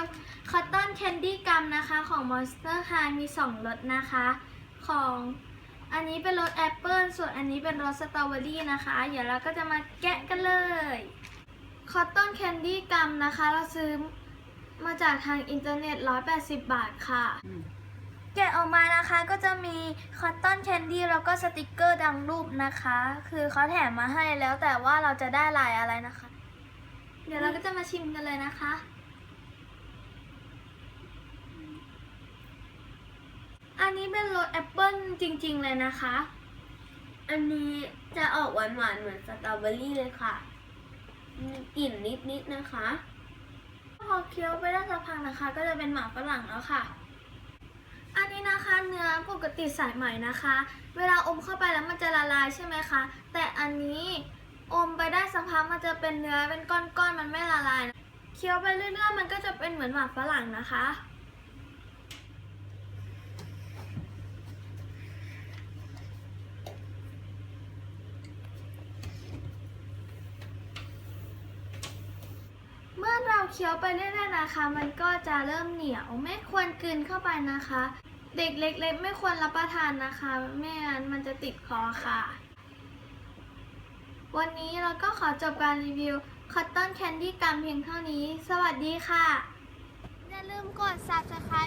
ลคอตตอนแคนดี้กัมนะคะของ Monster High มี 2รสนะคะ ของอันนี้เป็นรสแอปเปิลส่วนอันนี้เป็นรสสตรอเบอรี่นะคะ เดี๋ยวเราก็จะมาแกะกันเลยคอตตอนแคนดี้กัมนะคะ เราซื้อมาจากทางอินเทอร์เน็ต 180 บาทค่ะ แกะออกมานะคะก็จะมีคอตตอนแคนดี้แล้วก็สติกเกอร์ดังรูปนะคะ คือเขาแถมมาให้แล้วแต่ว่าเราจะได้ลายอะไรนะคะ เดี๋ยวเราก็จะมาชิมกันเลยนะคะ อันนี้เป็นรสแอปเปิลจริง ๆ เลยนะคะ อันนี้จะออกหวานๆเหมือนสตรอเบอรี่เลยค่ะ มีกลิ่นนิดๆนะคะ พอเคี้ยวไปได้สักพักนะคะ ก็จะเป็นหมากฝรั่งแล้วค่ะ อันนี้นะคะเนื้อปกติสายไหม่นะคะ เวลาอมเข้าไปแล้วมันจะละลายใช่ไหมคะ แต่อันนี้อมไปได้สักพักมันจะเป็นเนื้อเป็นก้อนๆมันไม่ละลายเคี้ยวไปเรื่อยๆมันก็จะเป็นเหมือนหมากฝรั่งนะคะ เมื่อ เคี้ยวไปเรื่อยๆนะคะ มันก็จะเริ่มเหนียวไม่ควรกลืนเข้าไปนะคะ เด็กเล็กๆไม่ควรรับประทานนะคะไม่งั้นมันจะติดคอค่ะ วันนี้เราก็ขอจบการรีวิวคอตตอนแคนดี้กัมเพียงเท่านี้ สวัสดีค่ะ อย่าลืมกด subscribe